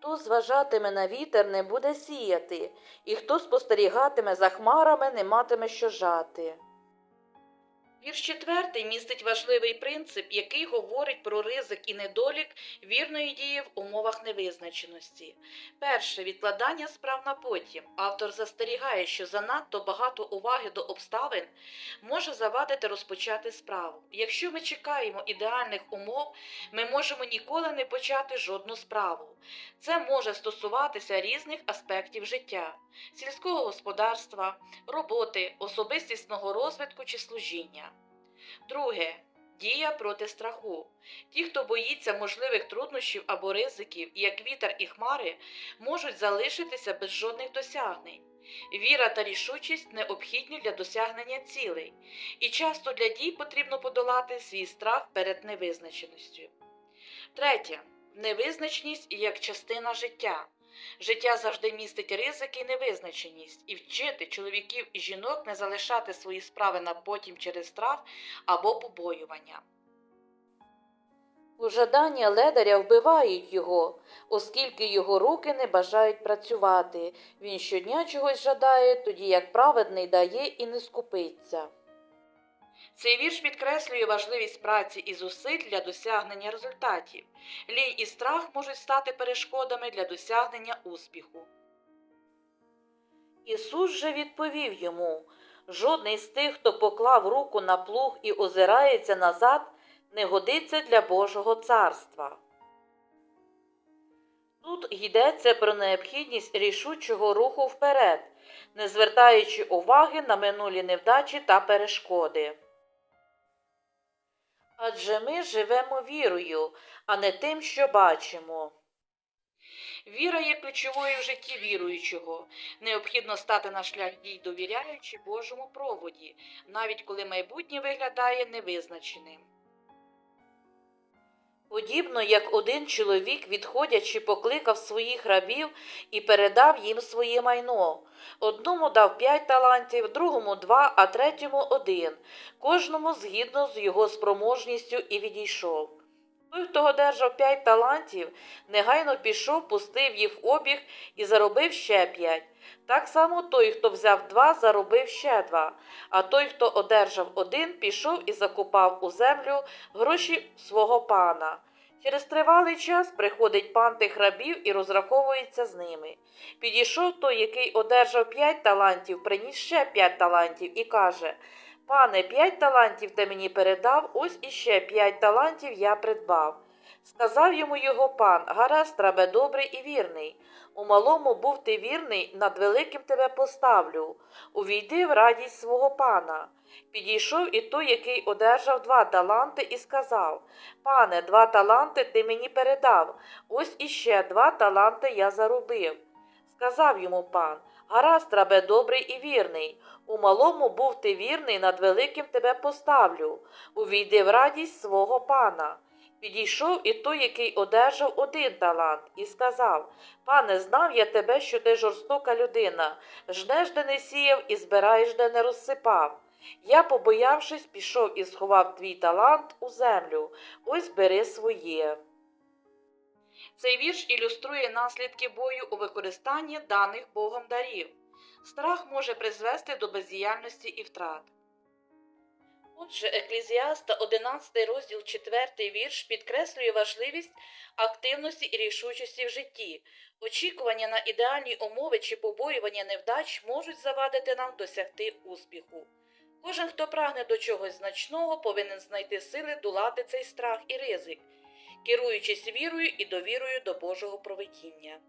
Хто зважатиме на вітер, не буде сіяти, і хто спостерігатиме за хмарами, не матиме що жати. Вірш четвертий містить важливий принцип, який говорить про ризик і недолік вірної дії в умовах невизначеності. Перше відкладання справ на потім. Автор застерігає, що занадто багато уваги до обставин може завадити розпочати справу. Якщо ми чекаємо ідеальних умов, ми можемо ніколи не почати жодну справу. Це може стосуватися різних аспектів життя сільського господарства, роботи, особистісного розвитку чи служіння. Друге. Дія проти страху. Ті, хто боїться можливих труднощів або ризиків, як вітер і хмари, можуть залишитися без жодних досягнень. Віра та рішучість необхідні для досягнення цілей, і часто для дій потрібно подолати свій страх перед невизначеністю. Третє. Невизначеність як частина життя. Життя завжди містить ризики і невизначеність, і вчити чоловіків і жінок не залишати свої справи на потім через страх або побоювання. У жадання ледаря вбивають його, оскільки його руки не бажають працювати. Він щодня чогось жадає, тоді як праведний дає і не скупиться. Цей вірш підкреслює важливість праці і зусиль для досягнення результатів. Лінь і страх можуть стати перешкодами для досягнення успіху. Ісус же відповів йому жодний з тих, хто поклав руку на плуг і озирається назад, не годиться для Божого царства. Тут йдеться про необхідність рішучого руху вперед, не звертаючи уваги на минулі невдачі та перешкоди. Адже ми живемо вірою, а не тим, що бачимо. Віра є ключовою в житті віруючого. Необхідно стати на шлях дій, довіряючи Божому проводі, навіть коли майбутнє виглядає невизначеним. Подібно як один чоловік, відходячи, покликав своїх рабів і передав їм своє майно. Одному дав п'ять талантів, другому два, а третьому один, кожному згідно з його спроможністю і відійшов. Той, хто одержав п'ять талантів, негайно пішов, пустив їх в обіг і заробив ще п'ять. Так само той, хто взяв два, заробив ще два, а той, хто одержав один, пішов і закупав у землю гроші свого пана. Через тривалий час приходить пан тих рабів і розраховується з ними. Підійшов той, який одержав п'ять талантів, приніс ще п'ять талантів і каже Пане, п'ять талантів ти мені передав, ось іще п'ять талантів я придбав. Сказав йому його пан Гаразд, рабе добрий і вірний. У малому був ти вірний, над великим тебе поставлю. Увійди в радість свого пана. Підійшов і той, який одержав два таланти, і сказав Пане, два таланти ти мені передав, ось іще два таланти я заробив. Сказав йому пан Гаразд, рабе добрий і вірний. У малому був ти вірний, над великим тебе поставлю. Увійди в радість свого пана. Підійшов і той, який одержав один талант, і сказав Пане, знав я тебе, що ти жорстока людина, жнеш, де не сіяв, і збираєш, де не розсипав. Я, побоявшись, пішов і сховав твій талант у землю. Ось бери своє. Цей вірш ілюструє наслідки бою у використанні даних Богом дарів. Страх може призвести до бездіяльності і втрат. Отже, Еклезіаста, 11 розділ 4 вірш підкреслює важливість активності і рішучості в житті. Очікування на ідеальні умови чи побоювання невдач можуть завадити нам досягти успіху. Кожен, хто прагне до чогось значного, повинен знайти сили долати цей страх і ризик, керуючись вірою і довірою до Божого провидіння.